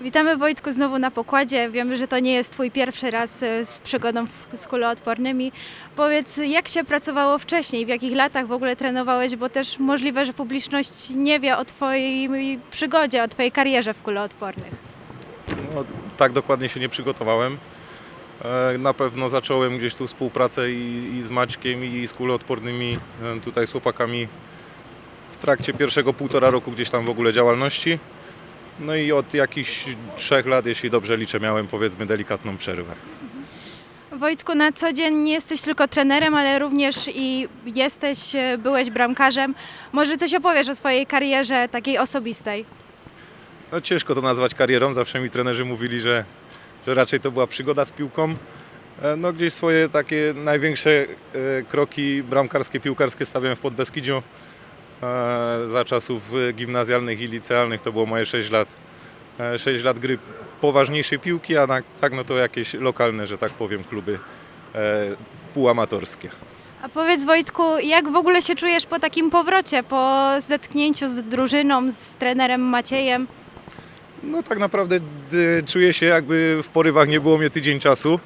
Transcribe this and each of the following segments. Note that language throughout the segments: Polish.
Witamy Wojtku znowu na pokładzie. Wiemy, że to nie jest Twój pierwszy raz e, z przygodą z kuloodpornymi. Powiedz, jak się pracowało wcześniej, w jakich latach w ogóle trenowałeś, bo też możliwe, że publiczność nie wie o Twojej przygodzie, o Twojej karierze w kuloodpornych. No, tak dokładnie się nie przygotowałem. E, Na pewno zacząłem gdzieś tu współpracę i, i z Maćkiem, i z kuloodpornymi, e, tutaj z chłopakami w trakcie pierwszego półtora roku gdzieś tam w ogóle działalności. No i od jakichś trzech lat, jeśli dobrze liczę, miałem powiedzmy delikatną przerwę. Wojtku, na co dzień nie jesteś tylko trenerem, ale również i jesteś, e, byłeś bramkarzem. Może coś opowiesz o swojej karierze takiej osobistej? No ciężko to nazwać karierą, zawsze mi trenerzy mówili, że, że raczej to była przygoda z piłką. E, No gdzieś swoje takie największe e, kroki bramkarskie, piłkarskie stawiałem w Podbeskidziu. E, Za czasów e, gimnazjalnych i licealnych to było moje 6 lat. 6 lat gry poważniejszej piłki, a na, tak no to jakieś lokalne, że tak powiem, kluby e, półamatorskie. A powiedz Wojtku, jak w ogóle się czujesz po takim powrocie, po zetknięciu z drużyną, z trenerem Maciejem? No tak naprawdę czuję się jakby w porywach nie było mnie tydzień czasu,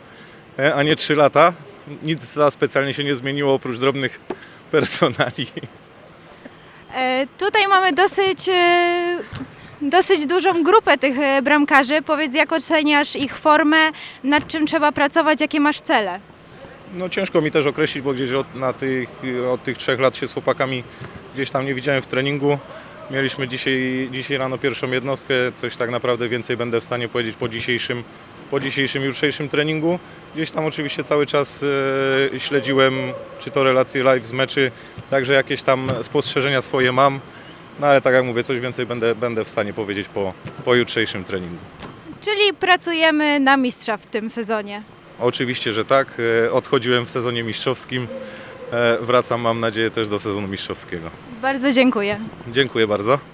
e, a nie 3 lata. Nic za specjalnie się nie zmieniło oprócz drobnych personali. E, tutaj mamy dosyć, e, dosyć dużą grupę tych e, bramkarzy. Powiedz, jak oceniasz ich formę, nad czym trzeba pracować, jakie masz cele? No ciężko mi też określić, bo gdzieś od, na tych, od tych trzech lat się z chłopakami gdzieś tam nie widziałem w treningu. Mieliśmy dzisiaj, dzisiaj rano pierwszą jednostkę, coś tak naprawdę więcej będę w stanie powiedzieć po dzisiejszym, po dzisiejszym jutrzejszym treningu. Gdzieś tam oczywiście cały czas e, śledziłem czy to relacje live z meczy, także jakieś tam spostrzeżenia swoje mam. No ale tak jak mówię, coś więcej będę, będę w stanie powiedzieć po, po jutrzejszym treningu. Czyli pracujemy na mistrza w tym sezonie. Oczywiście, że tak. E, Odchodziłem w sezonie mistrzowskim. E, Wracam, mam nadzieję, też do sezonu mistrzowskiego. Bardzo dziękuję. Dziękuję bardzo.